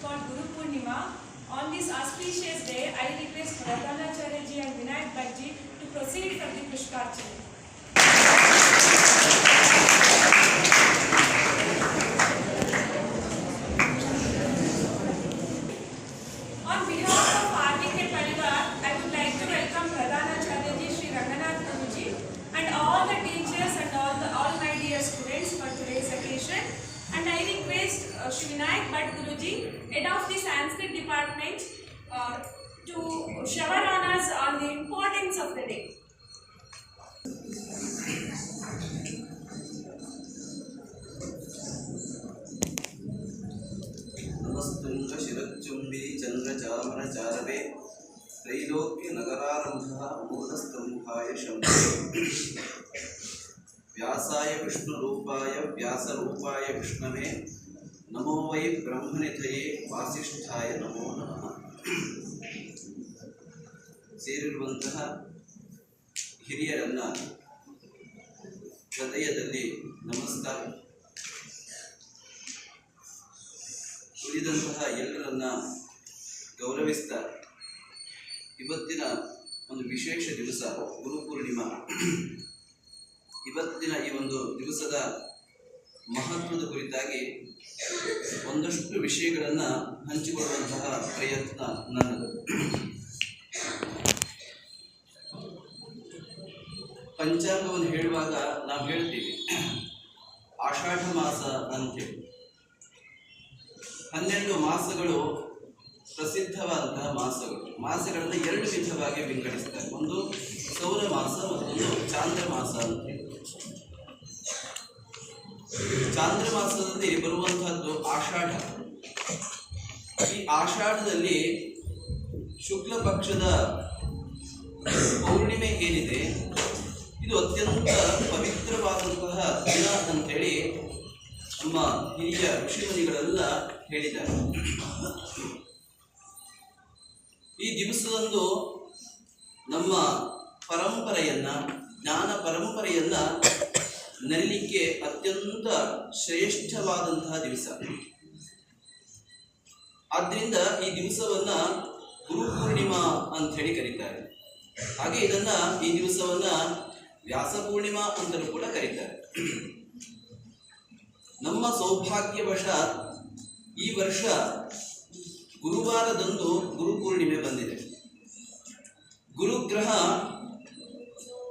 Guru Purnima. On this auspicious day, I request Pradhanacharya ji and Vinayak Bhaji to proceed from the Pushkarchana. head of the Sanskrit department uh, to shower on us on the importance of the day. नमस्तुंग शिरच्चुंबी चंद्रचामर चारवे त्रैलोक्य नगरारंभः व्यासाय विष्णुरूपाय व्यासरूपाय विष्णवे ನಮೋ Y ಬ್ರಹ್ಮನಿಧಯೇ ವಾಸಿಷ್ಠಾಯ ನಮೋ ನಮಃ ಸೇರಿರುವಂತಹ ಹಿರಿಯರನ್ನ ಹೃದಯದಲ್ಲಿ ನಮಸ್ಕಾರ. ಉಳಿದಂತಹ ಎಲ್ಲರನ್ನ ಗೌರವಿಸ್ತಾ ಇವತ್ತಿನ ಒಂದು ವಿಶೇಷ ದಿವಸ ಗುರು ಪೂರ್ಣಿಮಾ. ಇವತ್ತಿನ ಈ ಒಂದು ದಿವಸದ ಮಹತ್ವದ ಕುರಿತಾಗಿ ಒಂದಷ್ಟು ವಿಷಯಗಳನ್ನು ಹಂಚಿಕೊಳ್ಳುವಂತಹ ಪ್ರಯತ್ನ ನನ್ನದು. ಪಂಚಾಂಗವನ್ನು ಹೇಳುವಾಗ ನಾವು ಹೇಳ್ತೀವಿ, ಆಷಾಢ ಮಾಸ ಅಂತೇಳಿ ಹನ್ನೆರಡು ಮಾಸಗಳು ಪ್ರಸಿದ್ಧವಾದಂತಹ ಮಾಸಗಳು. ಮಾಸಗಳನ್ನು ಎರಡು ವಿಧವಾಗಿ ವಿಂಗಡಿಸ್ತಾರೆ. ಒಂದು ಸೌರ ಮಾಸ ಮತ್ತೊಂದು ಚಾಂದ್ರ ಮಾಸ ಅಂತ ಹೇಳಿ ಚಾಂದ್ರ ಮಾಸದಲ್ಲಿ ಬರುವಂತಹದ್ದು ಆಷಾಢ. ಈ ಆಷಾಢದಲ್ಲಿ ಶುಕ್ಲ ಪಕ್ಷದ ಪೌರ್ಣಿಮೆ ಏನಿದೆ, ಇದು ಅತ್ಯಂತ ಪವಿತ್ರವಾದಂತಹ ದಿನ ಅಂತೇಳಿ ನಮ್ಮ ಹಿರಿಯ ಋಷಿಮುನಿಗಳೆಲ್ಲ ಹೇಳಿದ್ದಾರೆ. ಈ ದಿವಸದಂದು ನಮ್ಮ ಪರಂಪರೆಯನ್ನ, ಜ್ಞಾನ ಪರಂಪರೆಯನ್ನ ನಲಿಲಿಕ್ಕೆ ಅತ್ಯಂತ ಶ್ರೇಷ್ಠವಾದಂತಹ ದಿವಸ. ಆದ್ರಿಂದ ಈ ದಿವಸವನ್ನ ಗುರು ಪೂರ್ಣಿಮಾ ಅಂತ ಹೇಳಿ ಕರೀತಾರೆ. ಹಾಗೆ ಇದನ್ನ ಈ ದಿವಸವನ್ನ ವ್ಯಾಸ ಪೂರ್ಣಿಮಾ ಅಂತಲೂ ಕೂಡ ಕರೀತಾರೆ. ನಮ್ಮ ಸೌಭಾಗ್ಯವಶ ಈ ವರ್ಷ ಗುರುವಾರದಂದು ಗುರು ಪೂರ್ಣಿಮೆ ಬಂದಿದೆ. ಗುರುಗ್ರಹ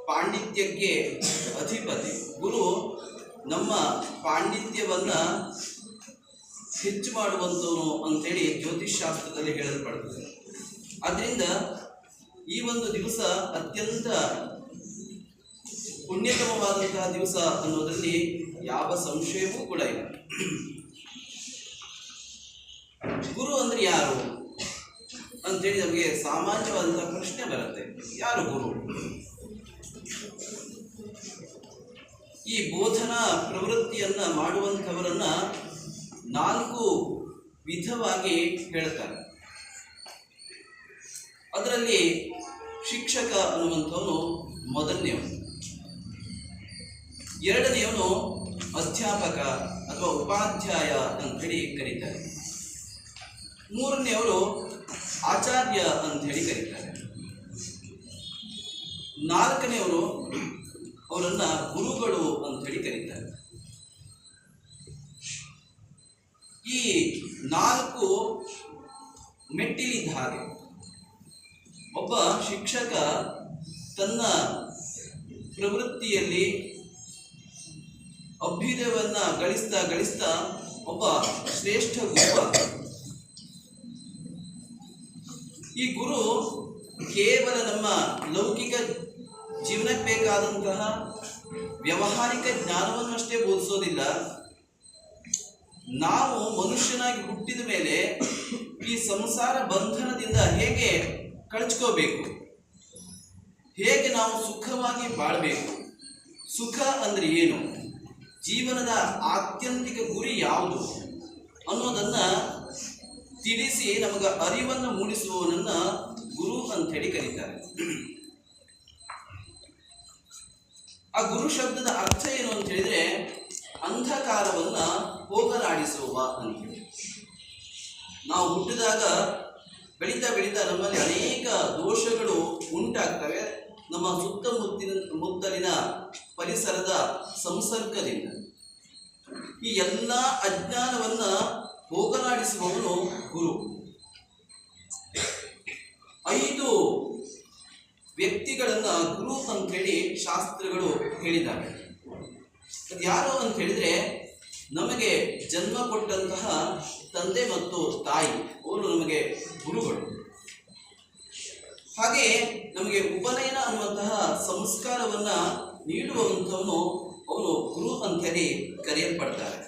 ಪಾಂಡಿತ್ಯಕ್ಕೆ ಅಧಿಪತಿ. ಗುರು, ನಮ್ಮ ಪಾಂಡಿತ್ಯವನ್ನು ಹೆಚ್ಚು ಮಾಡುವಂಥವನು ಅಂಥೇಳಿ ಜ್ಯೋತಿಷ್ ಶಾಸ್ತ್ರದಲ್ಲಿ ಹೇಳಲ್ಪಡ್ತದೆ ಆದ್ದರಿಂದ ಈ ಒಂದು ದಿವಸ ಅತ್ಯಂತ ಪುಣ್ಯತಮವಾದಂತಹ ದಿವಸ ಅನ್ನೋದರಲ್ಲಿ ಯಾವ ಸಂಶಯವೂ ಕೂಡ ಇಲ್ಲ. ಗುರು ಅಂದರೆ ಯಾರು ಅಂತೇಳಿ ನಮಗೆ ಸಾಮಾನ್ಯವಾದಂಥ ಪ್ರಶ್ನೆ ಬರುತ್ತೆ. ಯಾರು ಗುರು? ಈ ಬೋಧನಾ ಪ್ರವೃತ್ತಿಯನ್ನ ಮಾಡುವಂಥವರನ್ನ ನಾಲ್ಕು ವಿಧವಾಗಿ ಹೇಳ್ತಾರೆ. ಅದರಲ್ಲಿ ಶಿಕ್ಷಕ ಅನ್ನುವಂಥವನು ಮೊದಲನೆಯವನು ಎರಡನೆಯವನು ಅಧ್ಯಾಪಕ ಅಥವಾ ಉಪಾಧ್ಯಾಯ ಅಂತ ಹೇಳಿ ಕರೀತಾರೆ. ಮೂರನೆಯವರು ಆಚಾರ್ಯ ಅಂತ ಹೇಳಿ ಕರೀತಾರೆ. ನಾಲ್ಕನೆಯವರು ಅವರನ್ನ ಗುರುಗಳು ಅಂತ ಹೇಳಿ ಕರೀತಾರೆ. ಈ ನಾಲ್ಕು ಮೆಟ್ಟಿಲಿದ್ದ ಹಾಗೆ ಒಬ್ಬ ಶಿಕ್ಷಕ ತನ್ನ ಪ್ರವೃತ್ತಿಯಲ್ಲಿ ಅಭ್ಯುದಯವನ್ನ ಗಳಿಸ್ತಾ ಗಳಿಸ್ತಾ ಒಬ್ಬ ಶ್ರೇಷ್ಠ ಗುರು ಈ ಗುರು ಕೇವಲ ನಮ್ಮ ಲೌಕಿಕ ಜೀವನಕ್ಕೆ ಬೇಕಾದಂತಹ ವ್ಯಾವಹಾರಿಕ ಜ್ಞಾನವನ್ನಷ್ಟೇ ಬೋಧಿಸೋದಿಲ್ಲ. ನಾವು ಮನುಷ್ಯನಾಗಿ ಹುಟ್ಟಿದ ಮೇಲೆ ಈ ಸಂಸಾರ ಬಂಧನದಿಂದ ಹೇಗೆ ಕಳಚ್ಕೋಬೇಕು? ಹೇಗೆ ನಾವು ಸುಖವಾಗಿ ಬಾಳಬೇಕು? ಸುಖ ಅಂದ್ರೆ ಏನು? ಜೀವನದ ಆತ್ಯಂತಿಕ ಗುರಿ ಯಾವುದು ಅನ್ನೋದನ್ನ ತಿಳಿಸಿ ನಮಗೆ ಅರಿವನ್ನು ಮೂಡಿಸುವವನನ್ನ ಗುರು ಅಂತ ಹೇಳಿ ಕರೀತಾರೆ. ಆ ಗುರು ಶಬ್ದದ ಅರ್ಥ ಏನು ಅಂತ ಹೇಳಿದ್ರೆ ಅಂಧಕಾರವನ್ನ ಹೋಗಲಾಡಿಸುವ ಅಂತ ನಾವು ಹುಟ್ಟಿದಾಗ, ಬೆಳೀತಾ ಬೆಳೀತಾ ನಮ್ಮಲ್ಲಿ ಅನೇಕ ದೋಷಗಳು ಉಂಟಾಗ್ತವೆ. ನಮ್ಮ ಸುತ್ತಮುತ್ತಿನ, ಮುತ್ತಲಿನ ಪರಿಸರದ ಸಂಸರ್ಗದಿಂದ. ಈ ಎಲ್ಲ ಅಜ್ಞಾನವನ್ನ ಹೋಗಲಾಡಿಸುವವನು ಗುರು. ಐದು ವ್ಯಕ್ತಿಗಳನ್ನ ಗುರು ಅಂತೇಳಿ ಶಾಸ್ತ್ರಗಳು ಹೇಳಿದ್ದಾರೆ. ಅದು ಯಾರು ಅಂತ ಹೇಳಿದ್ರೆ ನಮಗೆ ಜನ್ಮ ಕೊಟ್ಟಂತಹ ತಂದೆ ಮತ್ತು ತಾಯಿ, ಅವರು ನಮಗೆ ಗುರುಗಳು. ಹಾಗೆ ನಮಗೆ ಉಪನಯನ ಅನ್ನುವಂತಹ ಸಂಸ್ಕಾರವನ್ನ ನೀಡುವಂಥವನು ಅವನು ಗುರು ಅಂತೇಳಿ ಕರೆಯಲ್ಪಡ್ತಾರೆ.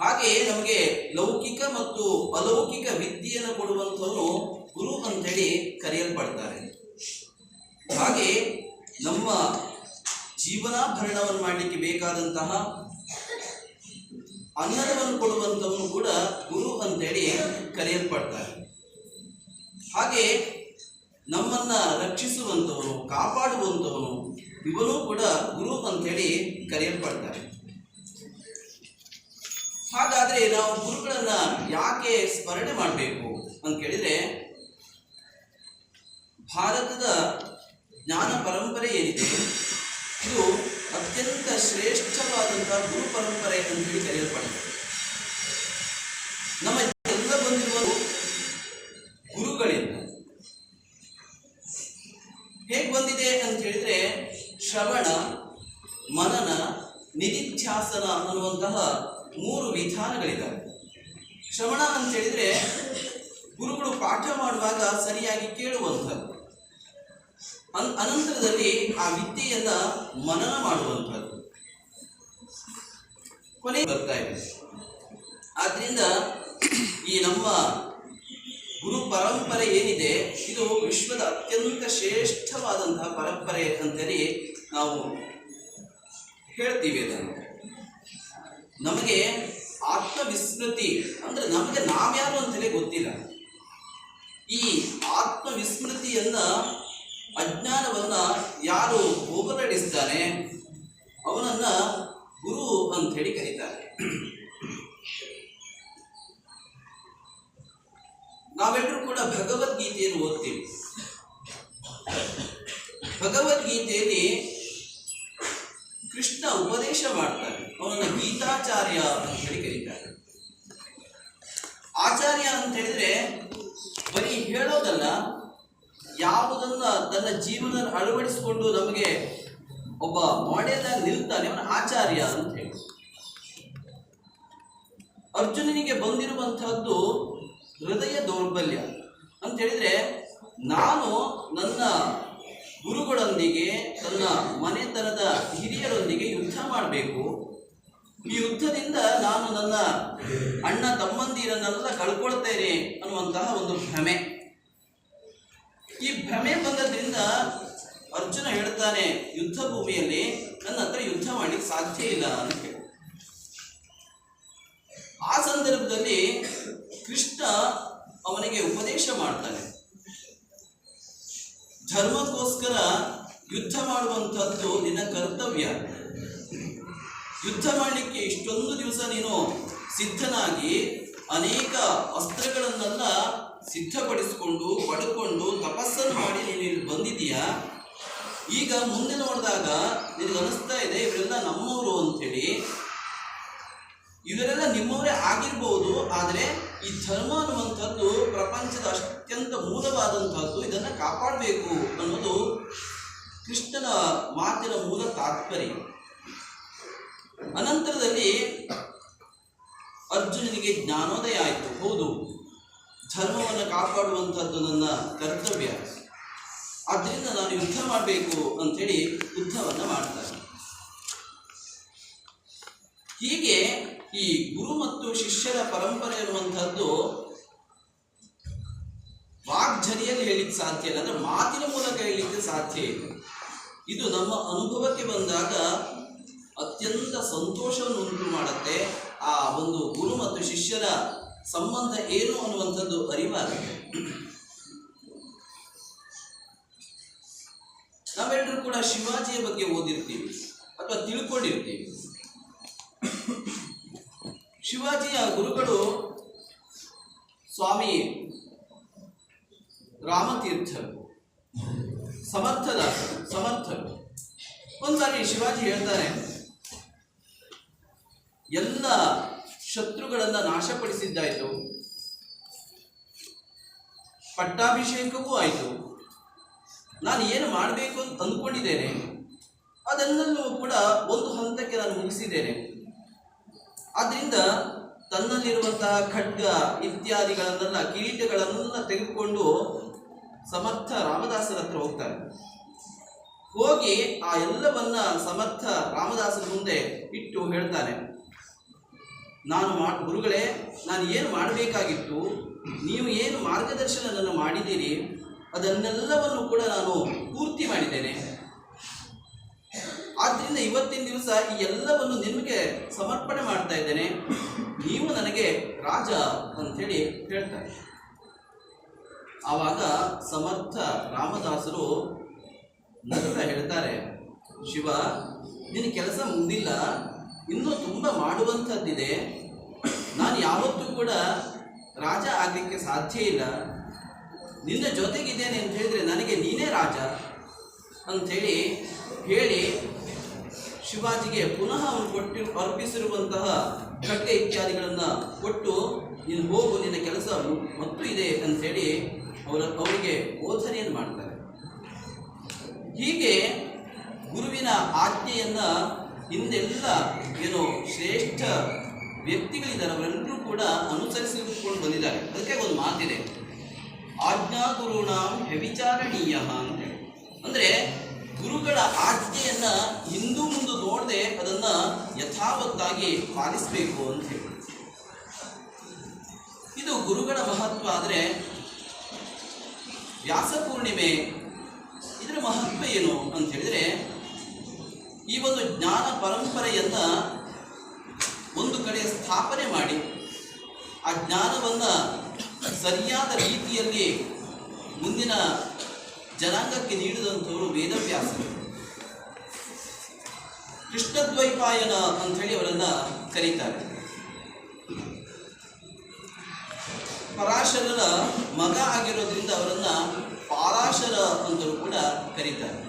ಹಾಗೆ ನಮಗೆ ಲೌಕಿಕ ಮತ್ತು ಅಲೌಕಿಕ ವಿದ್ಯೆಯನ್ನು ಕೊಡುವಂಥವನು ಗುರು ಅಂತೇಳಿ ಕರೆಯಲ್ಪಡ್ತಾರೆ. ಹಾಗೆ ನಮ್ಮ ಜೀವನಾಭರಣವನ್ನು ಮಾಡಲಿಕ್ಕೆ ಬೇಕಾದಂತಹ ಅನ್ನದವನ್ನು ಕೊಡುವಂಥವನು ಕೂಡ ಗುರು ಅಂತೇಳಿ ಕರೆಯಲ್ಪಡ್ತಾರೆ. ಹಾಗೆ ನಮ್ಮನ್ನ ರಕ್ಷಿಸುವಂಥವನು, ಕಾಪಾಡುವಂಥವನು ಇವನು ಕೂಡ ಗುರು ಅಂತೇಳಿ ಕರೆಯಲ್ಪಡ್ತಾರೆ. ಹಾಗಾದ್ರೆ ನಾವು ಗುರುಗಳನ್ನ ಯಾಕೆ ಸ್ಮರಣೆ ಮಾಡಬೇಕು ಅಂತ ಕೇಳಿದ್ರೆ ಭಾರತದ ಜ್ಞಾನ ಪರಂಪರೆ ಏನಿದೆ, ಇದು ಅತ್ಯಂತ ಶ್ರೇಷ್ಠವಾದಂತಹ ಗುರು ಪರಂಪರೆ ಅಂತ ಹೇಳಿ ಕರೆಯಲ್ಪಡುತ್ತೆ ನಮ್ಮ ಎಲ್ಲ ಬಂದಿರುವ ಗುರುಗಳಿಂದ. ಹೇಗೆ ಬಂದಿದೆ ಅಂತ ಹೇಳಿದ್ರೆ, ಶ್ರವಣ, ಮನನ, ನಿಧಿಧ್ಯಾಸನ ಅನ್ನುವಂತಹ ಮೂರು ವಿಧಾನಗಳಿದ್ದಾವೆ ಶ್ರವಣ ಅಂತ ಹೇಳಿದ್ರೆ, ಗುರುಗಳು ಪಾಠ ಮಾಡುವಾಗ ಸರಿಯಾಗಿ ಕೇಳುವಂಥದ್ದು. ಅನಂತರದಲ್ಲಿ ಆ ವಿದ್ಯೆಯನ್ನ ಮನನ ಮಾಡುವಂಥದ್ದು. ಕೊನೆ ಬರ್ತಾ ಇದೆ. ಆದ್ರಿಂದ ಈ ನಮ್ಮ ಗುರು ಪರಂಪರೆ ಏನಿದೆ, ಇದು ವಿಶ್ವದ ಅತ್ಯಂತ ಶ್ರೇಷ್ಠವಾದಂತಹ ಪರಂಪರೆ ಅಂತೇಳಿ ನಾವು ಹೇಳ್ತೀವಿ ಅದನ್ನು. ನಮಗೆ ಆತ್ಮವಿಸ್ಮೃತಿ, ಅಂದ್ರೆ ನಮಗೆ ನಾವ್ಯಾರು ಅಂತಲೇ ಗೊತ್ತಿಲ್ಲ. ಈ ಆತ್ಮವಿಸ್ಮೃತಿಯನ್ನ ಅಜ್ಞಾನವನ್ನ ಯಾರು ಹೋಗಲಾಡಿಸ್ತಾನೆ? ಅವನನ್ನ ಗುರು ಅಂತ ಹೇಳಿ ಕರೀತಾರೆ. ನಾವೆಲ್ಲರೂ ಕೂಡ ಭಗವದ್ಗೀತೆಯನ್ನು ಓದ್ತೀವಿ. ಭಗವದ್ಗೀತೆಯಲ್ಲಿ ಕೃಷ್ಣ ಉಪದೇಶ ಮಾಡ್ತಾನೆ. ಅವನನ್ನ ಗೀತಾಚಾರ್ಯ ಅಂತ ಹೇಳಿ ಕರೀತಾರೆ. ಆಚಾರ್ಯ ಅಂತ ಹೇಳಿದ್ರೆ ಬರೀ ಹೇಳೋದಲ್ಲ ಯಾವುದನ್ನ ತನ್ನ ಜೀವನ ಅಳವಡಿಸಿಕೊಂಡು ನಮಗೆ ಒಬ್ಬ ಮಾಡೆಲ್ ಆಗಿ ನಿಲ್ತಾನೆ ಅವನ ಆಚಾರ್ಯ ಅಂತ ಹೇಳಿ. ಅರ್ಜುನನಿಗೆ ಬಂದಿರುವಂತಹದ್ದು ಹೃದಯ ದೌರ್ಬಲ್ಯ. ಅಂತ ಹೇಳಿದ್ರೆ ನಾನು ನನ್ನ ಗುರುಗಳೊಂದಿಗೆ, ತನ್ನ ಮನೆತನದ ಹಿರಿಯರೊಂದಿಗೆ ಯುದ್ಧ ಮಾಡಬೇಕು. ಈ ಯುದ್ಧದಿಂದ ನಾನು ನನ್ನ ಅಣ್ಣ, ತಮ್ಮಂದಿರನ್ನೆಲ್ಲ ಕಳ್ಕೊಳ್ತೇನೆ ಅನ್ನುವಂತಹ ಒಂದು ಭ್ರಮೆ. ಈ ಭ್ರಮೆ ಬಂದದ್ರಿಂದ ಅರ್ಜುನ ಹೇಳ್ತಾನೆ, ಯುದ್ಧ ಭೂಮಿಯಲ್ಲಿ ನನ್ನ ಹತ್ರ ಯುದ್ಧ ಮಾಡ್ಲಿಕ್ಕೆ ಸಾಧ್ಯ ಇಲ್ಲ ಅಂತ ಆ ಸಂದರ್ಭದಲ್ಲಿ ಕೃಷ್ಣ ಅವನಿಗೆ ಉಪದೇಶ ಮಾಡ್ತಾನೆ. ಧರ್ಮಕ್ಕೋಸ್ಕರ ಯುದ್ಧ ಮಾಡುವಂಥದ್ದು ನಿನ್ನ ಕರ್ತವ್ಯ. ಯುದ್ಧ ಮಾಡಲಿಕ್ಕೆ ಇಷ್ಟೊಂದು ದಿವಸ ನೀನು ಸಿದ್ಧನಾಗಿ ಅನೇಕ ಅಸ್ತ್ರಗಳನ್ನೆಲ್ಲ ಸಿದ್ಧಪಡಿಸಿಕೊಂಡು, ಪಡ್ಕೊಂಡು ತಪಸ್ಸನ್ನು ಮಾಡಿ ನೀನು ಇಲ್ಲಿ ಬಂದಿದೀಯಾ ಈಗ ಮುಂದೆ ನೋಡಿದಾಗ ನಿನಗೆ ಅನಿಸ್ತಾ ಇದೆ, ಇವರೆಲ್ಲ ನಮ್ಮವರು ಅಂಥೇಳಿ. ಇವರೆಲ್ಲ ನಿಮ್ಮವರೇ ಆಗಿರ್ಬೋದು, ಆದರೆ ಈ ಧರ್ಮ ಅನ್ನುವಂಥದ್ದು ಪ್ರಪಂಚದ ಅತ್ಯಂತ ಮೂಲವಾದಂಥದ್ದು ಇದನ್ನು ಕಾಪಾಡಬೇಕು ಅನ್ನೋದು ಕೃಷ್ಣನ ಮಾತಿನ ಮೂಲ ತಾತ್ಪರ್ಯ. ಅನಂತರದಲ್ಲಿ ಅರ್ಜುನನಿಗೆ ಜ್ಞಾನೋದಯ ಆಯಿತು, ಹೌದು. ಧರ್ಮವನ್ನು ಕಾಪಾಡುವಂಥದ್ದು ನನ್ನ ಕರ್ತವ್ಯ. ಆದ್ದರಿಂದ ನಾನು ಯುದ್ಧ ಮಾಡಬೇಕು ಅಂಥೇಳಿ ಯುದ್ಧವನ್ನು ಮಾಡ್ತಾರೆ. ಹೀಗೆ ಈ ಗುರು ಮತ್ತು ಶಿಷ್ಯರ ಪರಂಪರೆ ಅನ್ನುವಂಥದ್ದು ವಾಗ್ಝರಿಯಲ್ಲಿ ಹೇಳಿಕ್ಕೆ ಸಾಧ್ಯ ಇಲ್ಲ, ಅಂದರೆ ಮಾತಿನ ಮೂಲಕ ಹೇಳಲಿಕ್ಕೆ ಸಾಧ್ಯ ಇಲ್ಲ. ಇದು ನಮ್ಮ ಅನುಭವಕ್ಕೆ ಬಂದಾಗ ಅತ್ಯಂತ ಸಂತೋಷವನ್ನು ಉಂಟು ಮಾಡುತ್ತೆ ಆ ಒಂದು ಗುರು ಮತ್ತು ಶಿಷ್ಯರ ಸಂಬಂಧ ಏನು ಅನ್ನುವಂಥದ್ದು ಅರಿವಾಗುತ್ತೆ. ನಾವೆಲ್ಲರೂ ಕೂಡ ಶಿವಾಜಿಯ ಬಗ್ಗೆ ಓದಿರ್ತೀವಿ ಅಥವಾ ತಿಳ್ಕೊಂಡಿರ್ತೀವಿ. ಶಿವಾಜಿಯ ಗುರುಗಳು ಸ್ವಾಮಿ ರಾಮತೀರ್ಥರು ಸಮರ್ಥದ ಸಮರ್ಥರು. ಒಂದ್ಸಾರಿ ಶಿವಾಜಿ ಹೇಳ್ತಾರೆ, ಎಲ್ಲ ಶತ್ರುಗಳನ್ನ ನಾಶಪಡಿಸಿದ್ದಾಯಿತು. ಪಟ್ಟಾಭಿಷೇಕವೂ ಆಯಿತು. ನಾನು ಏನು ಮಾಡಬೇಕು ಅಂತ ಅಂದ್ಕೊಂಡಿದ್ದೇನೆ. ಅದೆಲ್ಲೂ ಕೂಡ ಒಂದು ಹಂತಕ್ಕೆ ನಾನು ಮುಗಿಸಿದ್ದೇನೆ. ಆದ್ದರಿಂದ ತನ್ನಲ್ಲಿರುವಂತಹ ಖಡ್ಗ ಇತ್ಯಾದಿಗಳನ್ನೆಲ್ಲ, ಕಿರೀಟಗಳನ್ನೆಲ್ಲ ತೆಗೆದುಕೊಂಡು ಸಮರ್ಥ ರಾಮದಾಸರ ಹತ್ರ ಹೋಗ್ತಾರೆ. ಹೋಗಿ ಆ ಎಲ್ಲವನ್ನ ಸಮರ್ಥ ರಾಮದಾಸರ ಮುಂದೆ ಇಟ್ಟು ಹೇಳ್ತಾನೆ. ನಾನು ಮಾ, ಗುರುಗಳೇ, ನಾನು ಏನು ಮಾಡಬೇಕಾಗಿತ್ತು? ನೀವು ಏನು ಮಾರ್ಗದರ್ಶನ ನನ್ನ ಮಾಡಿದ್ದೀರಿ? ಅದನ್ನೆಲ್ಲವನ್ನು ಕೂಡ ನಾನು ಪೂರ್ತಿ ಮಾಡಿದ್ದೇನೆ. ಆದ್ದರಿಂದ ಇವತ್ತಿನ ದಿವಸ ಈ ಎಲ್ಲವನ್ನು ನಿಮಗೆ ಸಮರ್ಪಣೆ ಮಾಡ್ತಾ ಇದ್ದೇನೆ. ನೀವು ನನಗೆ ರಾಜ ಅಂಥೇಳಿ ಹೇಳ್ತಾರೆ. ಆವಾಗ ಸಮರ್ಥ ರಾಮದಾಸರು ನಂತರ ಹೇಳ್ತಾರೆ, ಶಿವ, ನಿನ್ನ ಕೆಲಸ ಮುಗ್ದಿಲ್ಲ ಇನ್ನೂ ತುಂಬ ಮಾಡುವಂಥದ್ದಿದೆ. ನಾನು ಯಾವತ್ತೂ ಕೂಡ ರಾಜ ಆಗಲಿಕ್ಕೆ ಸಾಧ್ಯ ಇಲ್ಲ. ನಿನ್ನ ಜೊತೆಗಿದ್ದೇನೆ ಅಂತ ಹೇಳಿದ್ರೆ ನನಗೆ ನೀನೇ ರಾಜ ಅಂಥೇಳಿ ಹೇಳಿ ಶಿವಾಜಿಗೆ ಪುನಃ ಅವನು ಕೊಟ್ಟಿ ಅರ್ಪಿಸಿರುವಂತಹ ಖಡ್ಗ ಇತ್ಯಾದಿಗಳನ್ನು ಕೊಟ್ಟು ನೀನು ಹೋಗು, ನಿನ್ನ ಕೆಲಸ ಮತ್ತು ಇದೆ ಅಂಥೇಳಿ ಅವರ ಅವರಿಗೆ ಬೋಧನೆಯನ್ನು ಮಾಡ್ತಾರೆ. ಹೀಗೆ ಗುರುವಿನ ಆಜ್ಞೆಯನ್ನ ಹಿಂದೆಲ್ಲ ಏನು ಶ್ರೇಷ್ಠ ವ್ಯಕ್ತಿಗಳಿದ್ದಾರೆ, ಅವರೆಲ್ಲರೂ ಕೂಡ ಅನುಸರಿಸಿಕೊಂಡು ಬಂದಿದ್ದಾರೆ. ಅದಕ್ಕೆ ಒಂದು ಮಾತಿದೆ. ಆಜ್ಞಾ ಗುರುಣಾಂ ವ್ಯವಿಚಾರಣೀಯ ಅಂತ ಅಂದರೆ ಗುರುಗಳ ಆಜ್ಞೆಯನ್ನ ಹಿಂದೂ ಮುಂದೆ ನೋಡದೆ ಅದನ್ನ ಯಥಾವತ್ತಾಗಿ ಪಾಲಿಸಬೇಕು ಅಂತ ಹೇಳಿ. ಇದು ಗುರುಗಳ ಮಹತ್ವ ಆದರೆ ವ್ಯಾಸ ಪೂರ್ಣಿಮೆ ಇದರ ಮಹತ್ವ ಏನು ಅಂತ ಹೇಳಿದ್ರೆ ಈ ಒಂದು ಜ್ಞಾನ ಪರಂಪರೆಯನ್ನ ಒಂದು ಕಡೆ ಸ್ಥಾಪನೆ ಮಾಡಿ, ಆ ಜ್ಞಾನವನ್ನ ಸರಿಯಾದ ರೀತಿಯಲ್ಲಿ ಮುಂದಿನ ಜನಾಂಗಕ್ಕೆ ನೀಡಿದಂಥವರು ವೇದವ್ಯಾಸರು. ಕೃಷ್ಣದ್ವೈಪಾಯನ ಅಂಥೇಳಿ ಅವರನ್ನ ಕರೀತಾರೆ. ಪರಾಶರರ ಮಗ ಆಗಿರೋದ್ರಿಂದ ಅವರನ್ನು ಪಾರಾಶರ ಅಂತಲೂ ಕೂಡ ಕರೀತಾರೆ.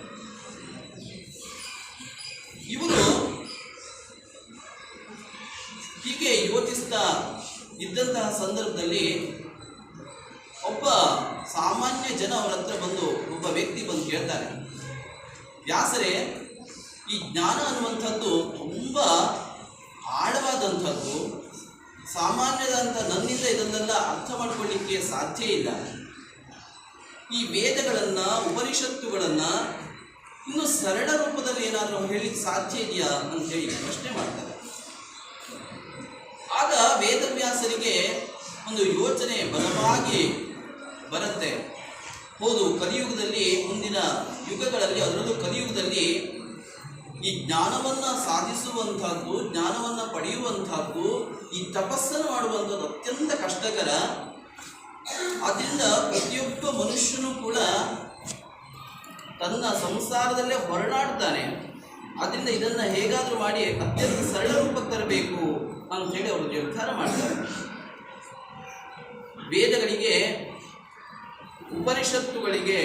ಇವರು ಹೀಗೆ ಯೋಚಿಸ್ತಾ ಇದ್ದಂತಹ ಸಂದರ್ಭದಲ್ಲಿ ಒಬ್ಬ ಸಾಮಾನ್ಯ ಜನ ಅವರ ಹತ್ರ ಬಂದು ಒಬ್ಬ ವ್ಯಕ್ತಿ ಬಂದು ಕೇಳ್ತಾರೆ ವ್ಯಾಸರೇ ಈ ಜ್ಞಾನ ಅನ್ನುವಂಥದ್ದು ತುಂಬ ಆಳವಾದಂಥದ್ದು ಸಾಮಾನ್ಯದಂಥ ನನ್ನಿಂದ ಇದನ್ನೆಲ್ಲ ಅರ್ಥ ಮಾಡ್ಕೊಳ್ಳಿಕ್ಕೆ ಸಾಧ್ಯ ಇಲ್ಲ. ಈ ವೇದಗಳನ್ನು, ಉಪನಿಷತ್ತುಗಳನ್ನ ಇನ್ನು ಸರಳ ರೂಪದಲ್ಲಿ ಏನಾದರೂ ಹೇಳಲಿಕ್ಕೆ ಸಾಧ್ಯ ಇದೆಯಾ ಅಂತ ಹೇಳಿ ಪ್ರಶ್ನೆ ಮಾಡ್ತಾರೆ. ಆಗ ವೇದವ್ಯಾಸರಿಗೆ ಒಂದು ಯೋಚನೆ ಬಲವಾಗಿ ಬರುತ್ತೆ. ಹೌದು, ಕಲಿಯುಗದಲ್ಲಿ ಮುಂದಿನ ಯುಗಗಳಲ್ಲಿ ಅದರಲ್ಲೂ ಕಲಿಯುಗದಲ್ಲಿ ಈ ಜ್ಞಾನವನ್ನು ಸಾಧಿಸುವಂತಹದ್ದು ಜ್ಞಾನವನ್ನು ಪಡೆಯುವಂತಹದ್ದು ಈ ತಪಸ್ಸನ್ನು ಮಾಡುವಂಥದ್ದು ಅತ್ಯಂತ ಕಷ್ಟಕರ. ಅದರಿಂದ ಪ್ರತಿಯೊಬ್ಬ ಮನುಷ್ಯನೂ ಕೂಡ ತನ್ನ ಸಂಸಾರದಲ್ಲೇ ಹೊರನಾಡ್ತಾನೆ. ಆದ್ದರಿಂದ ಇದನ್ನ ಹೇಗಾದರೂ ಮಾಡಿ ಅತ್ಯಂತ ಸರಳ ರೂಪಕ್ಕೆ ತರಬೇಕು ಅಂತ ಹೇಳಿ ಅವರು ನಿರ್ಧಾರ ಮಾಡ್ತಾರೆ. ವೇದಗಳಿಗೆ, ಉಪನಿಷತ್ತುಗಳಿಗೆ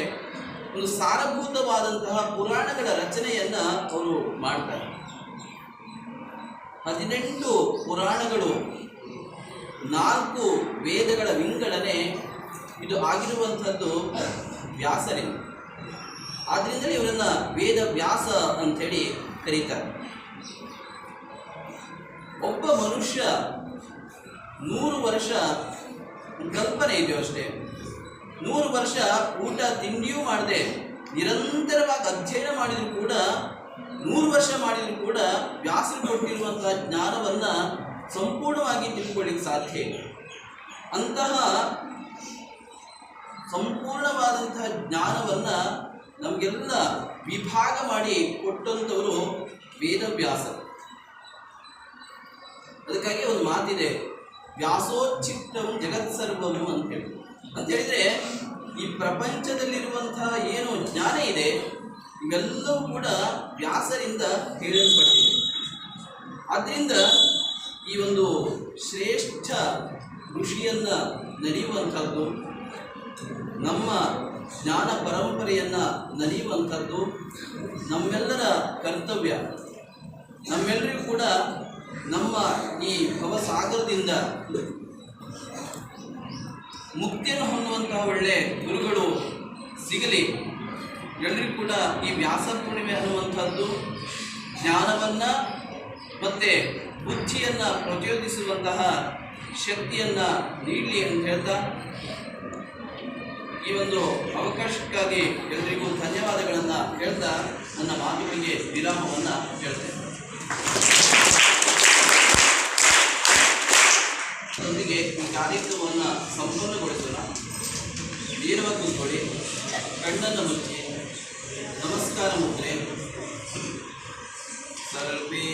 ಒಂದು ಸಾರಭೂತವಾದಂತಹ ಪುರಾಣಗಳ ರಚನೆಯನ್ನ ಅವರು ಮಾಡ್ತಾರೆ. ಹದಿನೆಂಟು ಪುರಾಣಗಳು, ನಾಲ್ಕು ವೇದಗಳ ವಿಂಗಡಣೆ ಇದು ಆಗಿರುವಂಥದ್ದು ವ್ಯಾಸರೇ ಆದ್ರಿಂದಲೇ ಇವರನ್ನ ವೇದ ವ್ಯಾಸ ಅಂಥೇಳಿ ಕರೀತಾರೆ. ಒಬ್ಬ ಮನುಷ್ಯ ನೂರು ವರ್ಷ ಕಲ್ಪನೆ ಇದೆಯೋ ಅಷ್ಟೇ. ನೂರು ವರ್ಷ ಊಟ, ತಿಂಡಿಯೂ ಮಾಡದೆ, ನಿರಂತರವಾಗಿ ಅಧ್ಯಯನ ಮಾಡಿದರೂ ಕೂಡ, ನೂರು ವರ್ಷ ಮಾಡಿದರೂ ಕೂಡ ವ್ಯಾಸರು ಕೊಟ್ಟಿರುವಂತಹ ಜ್ಞಾನವನ್ನ ಸಂಪೂರ್ಣವಾಗಿ ತಿಳ್ಕೊಳ್ಳಿಕ್ಕೆ ಸಾಧ್ಯ ಇಲ್ಲ. ಅಂತಹ ಸಂಪೂರ್ಣವಾದಂತಹ ಜ್ಞಾನವನ್ನ ನಮಗೆಲ್ಲ ವಿಭಾಗ ಮಾಡಿ ಕೊಟ್ಟಂಥವರು ವೇದವ್ಯಾಸರು ಅದಕ್ಕಾಗಿ ಒಂದು ಮಾತಿದೆ ವ್ಯಾಸೋಚ್ಚಿಷ್ಟಂ ಜಗತ್ಸರ್ವಂ ಅಂತ ಹೇಳಿ. ಅಂತ ಹೇಳಿದ್ರೆ, ಈ ಪ್ರಪಂಚದಲ್ಲಿರುವಂತಹ ಏನು ಜ್ಞಾನ ಇದೆ, ಇವೆಲ್ಲವೂ ಕೂಡ ವ್ಯಾಸರಿಂದ ಹೇಳಲ್ಪಟ್ಟಿದೆ. ಆದ್ರಿಂದ ಈ ಒಂದು ಶ್ರೇಷ್ಠ ಋಷಿಯನ್ನ ನಡೆಯುವಂಥದ್ದು ನಮ್ಮ ಜ್ಞಾನ ಪರಂಪರೆಯನ್ನು ನಲಿಯುವಂಥದ್ದು ನಮ್ಮೆಲ್ಲರ ಕರ್ತವ್ಯ. ನಮ್ಮೆಲ್ಲರಿಗೂ ಕೂಡ ನಮ್ಮ ಈ ಭವಸಾಗರದಿಂದ ಮುಕ್ತಿಯನ್ನು ಹೊಂದುವಂತಹ ಒಳ್ಳೆ ಗುರುಗಳು ಸಿಗಲಿ. ಎಲ್ಲರಿಗೂ ಕೂಡ ಈ ವ್ಯಾಸ ಪೂರ್ಣಿಮೆ ಅನ್ನುವಂಥದ್ದು ಜ್ಞಾನವನ್ನು ಮತ್ತು ಬುದ್ಧಿಯನ್ನು ಪ್ರಚೋದಿಸುವಂತಹ ಶಕ್ತಿಯನ್ನು ನೀಡಲಿ ಅಂತ ಹೇಳ್ತಾ ಈ ಒಂದು ಅವಕಾಶಕ್ಕಾಗಿ ಎಲ್ಲರಿಗೂ ಧನ್ಯವಾದಗಳನ್ನು ಹೇಳ್ತಾ ನನ್ನ ಮಾತುಗಳಿಗೆ ವಿರಾಮವನ್ನು ಹೇಳ್ತೇನೆ. ಅದರೊಂದಿಗೆ ಈ ಕಾರ್ಯಕ್ರಮವನ್ನು ಸಂಪೂರ್ಣಗೊಳಿಸೋಣ. ದೀರ್ಘ ಕೂತ್ಕೊಳ್ಳಿ ಕಣ್ಣನ್ನು ಮುಚ್ಚಿ, ನಮಸ್ಕಾರ ಮುದ್ರೆ. ಸರ್ವೇ